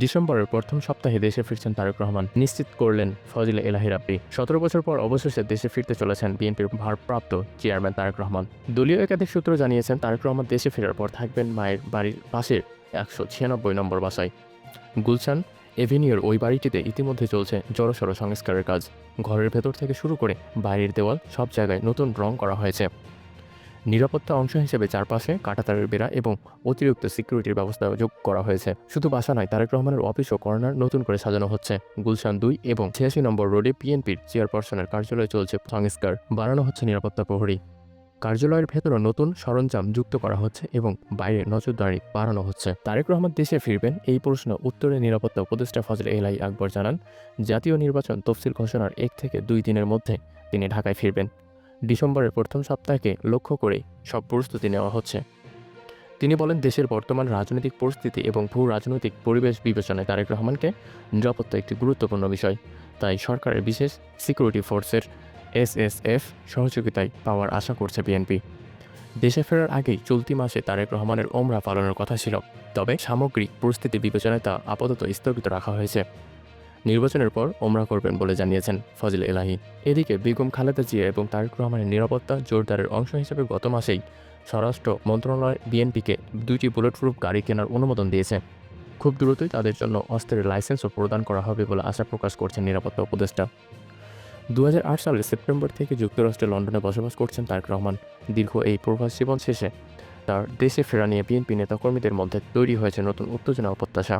ডিসেম্বরের প্রথম সপ্তাহে দেশে ফিরছেন তারেক রহমান। নিশ্চিত করলেন ফজিল এলাহি রাব্বি। সতেরো বছর পর অবশেষে দেশে ফিরতে চলেছেন বিএনপির ভারপ্রাপ্ত চেয়ারম্যান তারেক রহমান। দলীয় একাধিক সূত্র জানিয়েছেন, তারেক রহমান দেশে ফেরার পর থাকবেন মায়ের বাড়ির পাশের একশো ছিয়ানব্বই নম্বর বাসায়। গুলশান এভিনিউর ওই বাড়িটিতে ইতিমধ্যে চলছে জড়সড় সংস্কারের কাজ। ঘরের ভেতর থেকে শুরু করে বাইরের দেওয়াল সব জায়গায় নতুন রং করা হয়েছে। নিরাপত্তা অংশ হিসেবে চারপাশে কাঁটাতারের বেড়া এবং অতিরিক্ত সিকিউরিটির ব্যবস্থা যোগ করা হয়েছে। শুধু বাসা নয়, তারেক রহমানের অফিস ও কর্নার নতুন করে সাজানো হচ্ছে। গুলশান দুই এবং ছিয়াশি নম্বর রোডে পিএনপির চেয়ারপারসনের কার্যালয়ে চলছে সংস্কার। বাড়ানো হচ্ছে নিরাপত্তা প্রহরী। কার্যালয়ের ভেতরে নতুন সরঞ্জাম যুক্ত করা হচ্ছে এবং বাইরে নজরদারি বাড়ানো হচ্ছে। তারেক রহমান দেশে ফিরবেন এই প্রশ্ন উত্তরে নিরাপত্তা উপদেষ্টা ফজল এলাই আকবর জানান, জাতীয় নির্বাচন তফসিল ঘোষণার এক থেকে দুই দিনের মধ্যে তিনি ঢাকায় ফিরবেন। ডিসেম্বরের প্রথম সপ্তাহকে লক্ষ্য করে সব প্রস্তুতি নেওয়া হচ্ছে। তিনি বলেন, দেশের বর্তমান রাজনৈতিক পরিস্থিতি এবং ভূ রাজনৈতিক পরিবেশ বিবেচনায় তারেক রহমানকে নিরাপত্তা একটি গুরুত্বপূর্ণ বিষয়। তাই সরকারের বিশেষ সিকিউরিটি ফোর্সের এসএসএফ সহযোগিতায় পাওয়ার আশা করছে বিএনপি দেশে ফেরার আগেই চলতি মাসে তারেক রহমানের ওমরা পালনের কথা ছিল। তবে সামগ্রিক পরিস্থিতি বিবেচনায় তা আপাতত স্থগিত রাখা হয়েছে। নির্বাচনের পর ওমরা করবেন বলে জানিয়েছেন ফজিল এলাহি। এদিকে বেগম খালেদা জিয়া এবং তারেক রহমানের নিরাপত্তা জোরদারের অংশ হিসেবে গত মাসেই স্বরাষ্ট্র মন্ত্রণালয় বিএনপিকে দুইটি বুলেট প্রুফ গাড়ি কেনার অনুমোদন দিয়েছে। খুব দ্রুতই তাদের জন্য অস্ত্রের লাইসেন্সও প্রদান করা হবে বলে আশা প্রকাশ করছেন নিরাপত্তা উপদেষ্টা। দুহাজার আট সালের সেপ্টেম্বর থেকে যুক্তরাষ্ট্রে লন্ডনে বসবাস করছেন তারেক রহমান। দীর্ঘ এই প্রবাস জীবন শেষে তার দেশে ফেরা নিয়ে বিএনপি নেতাকর্মীদের মধ্যে তৈরি হয়েছে নতুন উত্তেজনা ও প্রত্যাশা।